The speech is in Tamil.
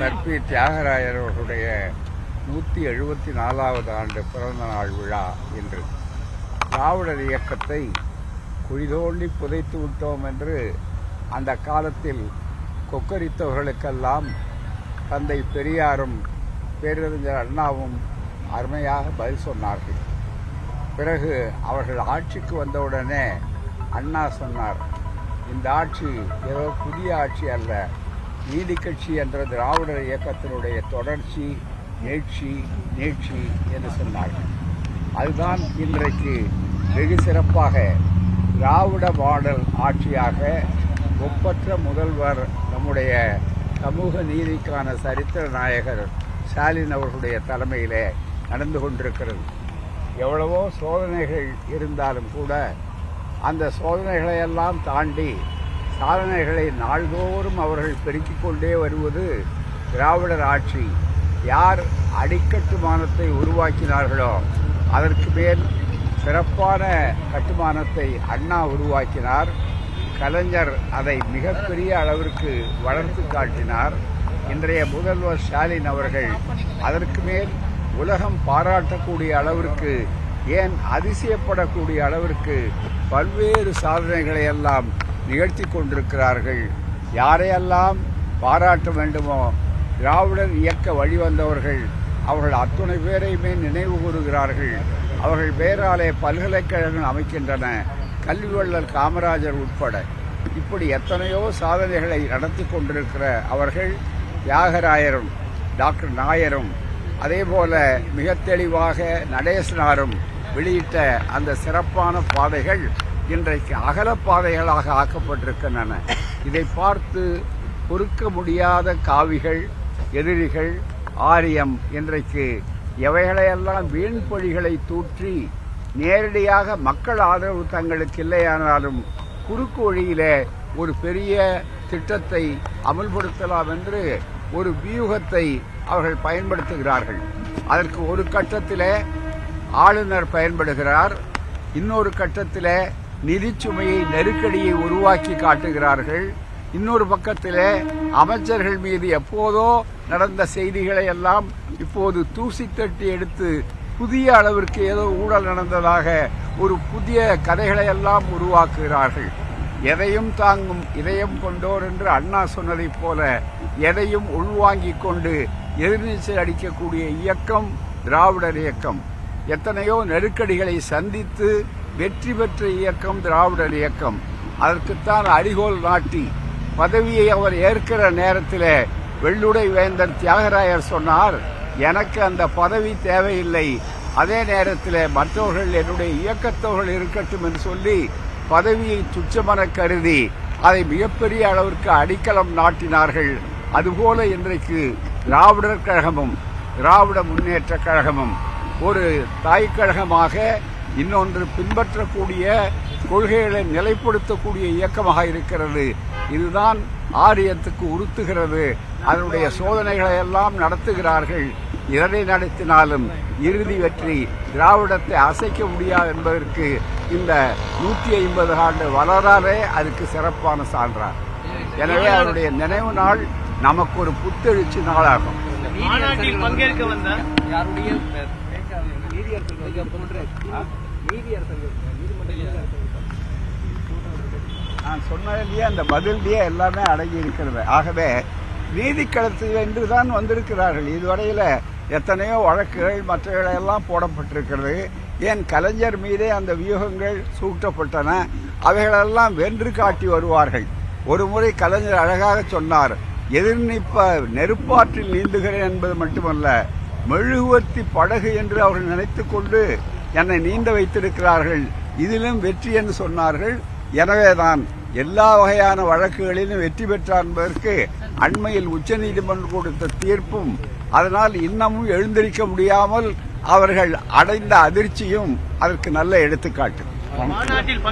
சர்பி தியாகராயர் அவர்களுடைய நூற்றி எழுபத்தி நாலாவது ஆண்டு பிறந்த நாள் விழா இன்று. திராவிடர் இயக்கத்தை குழிதோண்டி புதைத்து விட்டோம் என்று அந்த காலத்தில் கொக்கரித்தவர்களுக்கெல்லாம் தந்தை பெரியாரும் பேரறிஞர் அண்ணாவும் அருமையாக பதில் சொன்னார்கள். பிறகு அவர்கள் ஆட்சிக்கு வந்தவுடனே அண்ணா சொன்னார் இந்த ஆட்சி ஏதோ புதிய ஆட்சி அல்ல. நீதி கட்சி என்ற திராவிடர் இயக்கத்தினுடைய தொடர்ச்சி நீட்சி நீட்சி என்று சொன்னார்கள். அதுதான் இன்றைக்கு வெகு சிறப்பாக திராவிட மாடல் ஆட்சியாக ஒப்பற்ற முதல்வர் நம்முடைய சமூக நீதிக்கான சரித்திர நாயகர் ஸ்டாலின் அவர்களுடைய தலைமையிலே நடந்து கொண்டிருக்கிறது. எவ்வளவோ சோதனைகள் இருந்தாலும் கூட அந்த சோதனைகளையெல்லாம் தாண்டி சாதனைகளை நாள்தோறும் அவர்கள் பெருக்கிக் கொண்டே வருவது திராவிடர் ஆட்சி. யார் அடிக்கட்டுமானத்தை உருவாக்கினார்களோ அதற்கு மேல் சிறப்பான கட்டுமானத்தை அண்ணா உருவாக்கினார். கலைஞர் அதை மிகப்பெரிய அளவிற்கு வளர்த்து காட்டினார். இன்றைய முதல்வர் ஸ்டாலின் அவர்கள் அதற்கு மேல் உலகம் பாராட்டக்கூடிய அளவிற்கு ஏன் அதிசயப்படக்கூடிய அளவிற்கு பல்வேறு சாதனைகளை எல்லாம் நிகழ்த்தி கொண்டிருக்கிறார்கள். யாரையெல்லாம் பாராட்ட வேண்டுமோ திராவிடர் இயக்க வழிவந்தவர்கள் அவர்கள் அத்துணை பேரையுமே நினைவு கூறுகிறார்கள். அவர்கள் பேராலே பல்கலைக்கழகம் அமைக்கின்றன. கல்வி வள்ளல் காமராஜர் உட்பட. இப்படி எத்தனையோ சாதனைகளை நடத்தி கொண்டிருக்கிற அவர்கள் தியாகராயரும் டாக்டர் நாயரும் அதேபோல மிக தெளிவாக நடேசனாரும் வெளியிட்ட அந்த சிறப்பான பாதைகள் இன்றைக்கு அகலப்பாதைகளாக ஆக்கப்பட்டிருக்கின்றன. இதை பார்த்து பொறுக்க முடியாத காவிகள் எதிரிகள் ஆரியம் இன்றைக்கு எவைகளையெல்லாம் வீண் பொழிகளை தூற்றி நேரடியாக மக்கள் ஆதரவு தங்களுக்கு இல்லையானாலும் குறுக்கு வழியிலே ஒரு பெரிய திட்டத்தை அமல்படுத்தலாம் என்று ஒரு வியூகத்தை அவர்கள் பயன்படுத்துகிறார்கள். அதற்கு ஒரு கட்டத்திலே ஆளுநர் பயன்படுகிறார். இன்னொரு கட்டத்தில் நிதிச்சுமையை நெருக்கடியை உருவாக்கி காட்டுகிறார்கள். இன்னொரு பக்கத்தில் அமைச்சர்கள் மீது எப்போதோ நடந்த செய்திகளை எல்லாம் இப்போது தூசி தட்டி எடுத்து புதிய அளவிற்கு ஏதோ ஊழல் நடந்ததாக ஒரு புதிய கதைகளை எல்லாம் உருவாக்குகிறார்கள். எதையும் தாங்கும் இதயம் கொண்டோர் என்று அண்ணா சொன்னதைப் போல எதையும் உள்வாங்கிக் கொண்டு எதிர்நீச்சல் அடிக்கக்கூடிய இயக்கம் திராவிடர் இயக்கம். எத்தனையோ நெருக்கடிகளை சந்தித்து வெற்றி பெற்ற இயக்கம் திராவிடர் இயக்கம். அதற்குத்தான் அடிகோல் நாட்டி பதவியை அவர் ஏற்கிற நேரத்தில் வெள்ளுடை வேந்தர் தியாகராயர் சொன்னார் எனக்கு அந்த பதவி தேவையில்லை. அதே நேரத்தில் மற்றவர்கள் என்னுடைய இயக்கத்தவர்கள் இருக்கட்டும் என்று சொல்லி பதவியை துச்சமென கருதி அதை மிகப்பெரிய அளவிற்கு அடிக்கலம் நாட்டினார்கள். அதுபோல இன்றைக்கு திராவிடர் கழகமும் திராவிட முன்னேற்ற கழகமும் ஒரு தாய் கழகமாக இன்னொன்று பின்பற்றக்கூடிய கொள்கைகளை நிலைப்படுத்தக்கூடிய இயக்கமாக இருக்கிறது. இதுதான் ஆரியத்துக்கு உறுத்துகிறது. அதனுடைய சோதனைகளை எல்லாம் நடத்துகிறார்கள். இதனை நடத்தினாலும் இறுதி வெற்றி திராவிடத்தை அசைக்க முடியாது என்பதற்கு இந்த நூற்றி ஐம்பது ஆண்டு வரலாறே அதுக்கு சிறப்பான சான்றார் எனவே அதனுடைய நினைவு நாள் நமக்கு ஒரு புத்தெழுச்சி நாளாகும். மாநாட்டில் பங்கேற்க வந்த யாருடைய நீதியரசர்கள் போன்ற நீதியரசர்கள் நீதிமன்ற நான் சொன்னதிலேயே அந்த பதிலேயே எல்லாமே அடங்கி இருக்கிறது. ஆகவே நீதிக்களத்தில் என்று தான் வந்திருக்கிறார்கள். இதுவரையில் எத்தனையோ வழக்குகள் மற்றவைகளெல்லாம் போடப்பட்டிருக்கிறது. ஏன் கலைஞர் மீதே அந்த வியூகங்கள் சூட்டப்பட்டன? அவைகளெல்லாம் வென்று காட்டி வருவார்கள். ஒரு முறை கலைஞர் அழகாக சொன்னார் எதிர்நிற்ப நெருப்பாற்றில் நீந்துகிறேன் என்பது மட்டுமல்ல மெழுகுவர்த்தி படகு என்று அவர்கள் நினைத்துக் கொண்டு என்னை நீந்த வைத்திருக்கிறார்கள். இதிலும் வெற்றி என்று சொன்னார்கள். எனவேதான் எல்லா வகையான வழக்குகளிலும் வெற்றி பெற்றார் என்பதற்கு அண்மையில் உச்சநீதிமன்றம் கொடுத்த தீர்ப்பும் அதனால் இன்னமும் எழுந்திருக்க முடியாமல் அவர்கள் அடைந்த அதிர்ச்சியும் அதற்கு நல்ல எடுத்துக்காட்டு.